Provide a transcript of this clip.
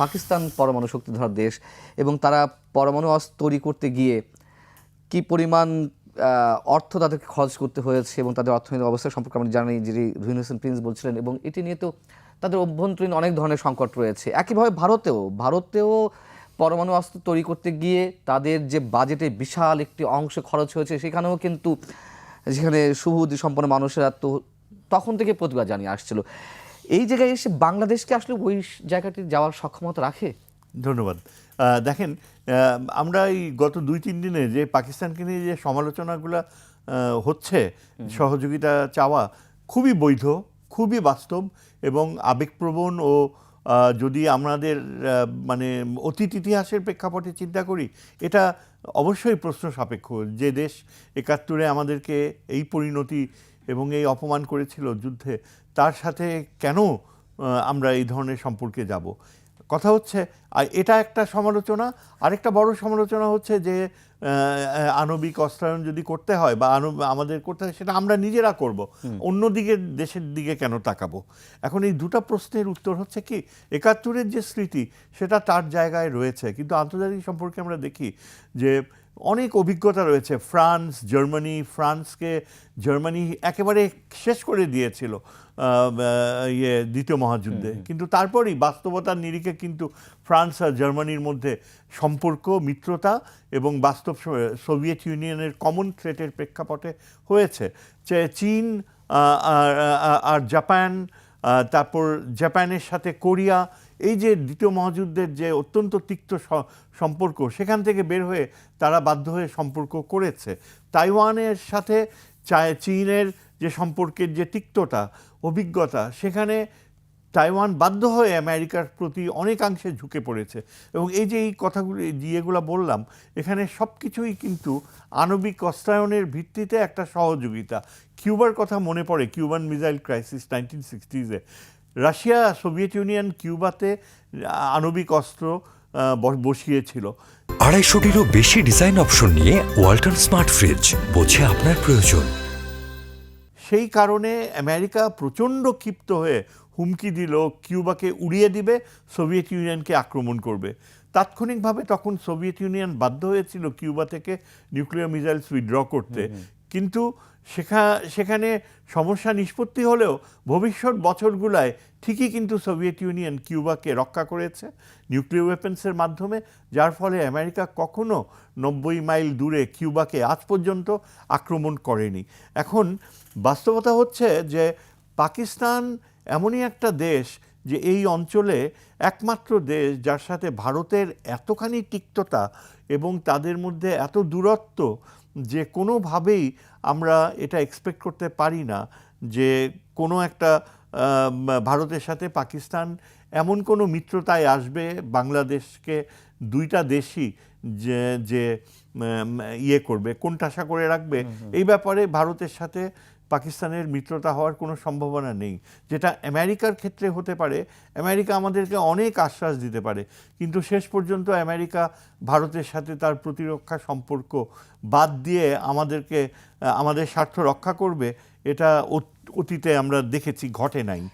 পাকিস্তান পরমাণু শক্তিধর দেশ এবং তারা পরমাণু অস্ত্র তৈরি করতে গিয়ে কি পরিমাণ অর্থ তাদেরকে খরচ করতে হয়েছে এবং তাদের অর্থনৈতিক অবস্থা সম্পর্কে আমরা জানি, যিনি রুহিন হোসেন প্রিন্স বলছিলেন এবং এটি নিয়ে তো তাদের অভ্যন্তরীণ অনেক ধরনের সংকট রয়েছে। একইভাবে ভারতেও ভারতেও পরমাণু অস্ত্র তৈরি করতে গিয়ে তাদের যে বাজেটে বিশাল একটি অংশ খরচ হয়েছে, সেখানেও কিন্তু, যেখানে সুবুদ্ধি সম্পন্ন মানুষেরা তো তখন থেকে প্রতিবাদ জানিয়ে আসছিল। এই জায়গায় এসে বাংলাদেশকে আসলে ওই জায়গাটি যাওয়ার সক্ষমতা রাখে? ধন্যবাদ। দেখেন আমরা এই গত দুই তিন দিনে যে পাকিস্তানকে নিয়ে যে সমালোচনাগুলো হচ্ছে সহযোগিতা চাওয়া খুবই বৈধ খুবই বাস্তব এবং আবেগপ্রবণ ও যদি আমাদের মানে অতীত ইতিহাসের প্রেক্ষাপটে চিন্তা করি এটা অবশ্যই প্রশ্ন সাপেক্ষ। যে দেশ একাত্তরে আমাদেরকে এই পরিণতি এবং এই অপমান করেছিল যুদ্ধে তার সাথে কেন আমরা এই ধরনের সম্পর্কে যাব? কথা হচ্ছে আর এটা একটা সমালোচনা আরেকটা বড় সমালোচনা হচ্ছে যে আণবিক অস্ত্রায়ন যদি করতে হয় বা আণব আমাদের করতে হয় সেটা আমরা নিজেরা করব। অন্যদিকে দেশের দিকে কেন তাকাবো? এখন এই দুটো প্রশ্নের উত্তর হচ্ছে কি একাত্তরের যে স্মৃতি সেটা তার জায়গায় রয়েছে। কিন্তু আন্তর্জাতিক সম্পর্কে আমরা দেখি যে অনেক অভিজ্ঞতা রয়েছে ফ্রান্স জার্মানি ফ্রান্সকে জার্মানি একেবারে শেষ করে দিয়েছিল ইয়ে দ্বিতীয় মহাযুদ্ধে কিন্তু তারপরেই বাস্তবতার নিরিখে কিন্তু ফ্রান্স আর জার্মানির মধ্যে সম্পর্ক মিত্রতা এবং বাস্তব সোভিয়েত ইউনিয়নের কমন থ্রেটের প্রেক্ষাপটে হয়েছে যে চীন আর জাপান তারপর জাপানের সাথে কোরিয়া এই যে দ্বিতীয় মহাযুদ্ধের যে অত্যন্ত তিক্ত সম্পর্ক, সেখান থেকে বের হয়ে তারা বাধ্য হয়ে সম্পর্ক করেছে। তাইওয়ানের সাথে চীনের যে সম্পর্কের যে তিক্ততা, অভিজ্ঞতা, সেখানে তাইওয়ান বাধ্য হয়ে আমেরিকার প্রতি অনেকাংশে ঝুঁকে পড়েছে। এবং এই যে এই কথাগুলো যেগুলো বললাম, এখানে সব কিছুই কিন্তু আণবিক অস্ত্রায়নের ভিত্তিতে একটা সহযোগিতা। কিউবার কথা মনে পড়ে, Cuban missile crisis nineteen sixties. Russia Soviet Union কিউবাতে আণবিক অস্ত্র বসিয়েছিল। আড়াইশোটিরও বেশি ডিজাইন অপশন নিয়ে ওয়ালটন স্মার্ট ফ্রিজ বোঝে আপনার প্রয়োজন। সেই কারণে আমেরিকা প্রচণ্ড ক্ষিপ্ত হয়ে হুমকি দিল কিউবাকে উড়িয়ে দিবে সোভিয়েত ইউনিয়নকে আক্রমণ করবে। তাৎক্ষণিকভাবে তখন সোভিয়েত ইউনিয়ন বাধ্য হয়েছিল কিউবা থেকে নিউক্লিয়ার মিসাইলস উইথড্র করতে। কিন্তু সেখা, সেখানে সমস্যা নিষ্পত্তি হলেও ভবিষ্যৎ বছরগুলায় ঠিকই কিন্তু সোভিয়েত ইউনিয়ন কিউবাকে রক্ষা করেছে নিউক্লিয়ার ওয়েপেন্সের মাধ্যমে, যার ফলে আমেরিকা কখনো নব্বই মাইল দূরে কিউবাকে আজ পর্যন্ত আক্রমণ করেনি। এখন বাস্তবতা হচ্ছে যে পাকিস্তান এমনই একটা দেশ যে এই অঞ্চলে একমাত্র দেশ যার সাথে ভারতের এতখানি তিক্ততা এবং তাদের মধ্যে এত দূরত্ব যে কোনোভাবেই আমরা এটা এক্সপেক্ট করতে পারি না যে কোনো একটা ভারতের সাথে পাকিস্তান এমন কোনো মিত্রতায় আসবে বাংলাদেশকে দুইটা দেশই যে যে ইয়ে করবে কোনটাশা করে রাখবে। এই ব্যাপারে ভারতের সাথে পাকিস্তানের মিত্রতা হওয়ার কোনো সম্ভাবনা নেই। যেটা আমেরিকার ক্ষেত্রে হতে পারে, আমেরিকা আমাদেরকে অনেক আশ্বাস দিতে পারে, কিন্তু শেষ পর্যন্ত আমেরিকা ভারতের সাথে তার প্রতিরক্ষা সম্পর্ক বাদ দিয়ে আমাদেরকে আমাদের স্বার্থ রক্ষা করবে, এটা অত- অতীতে আমরা দেখেছি, ঘটে নাই।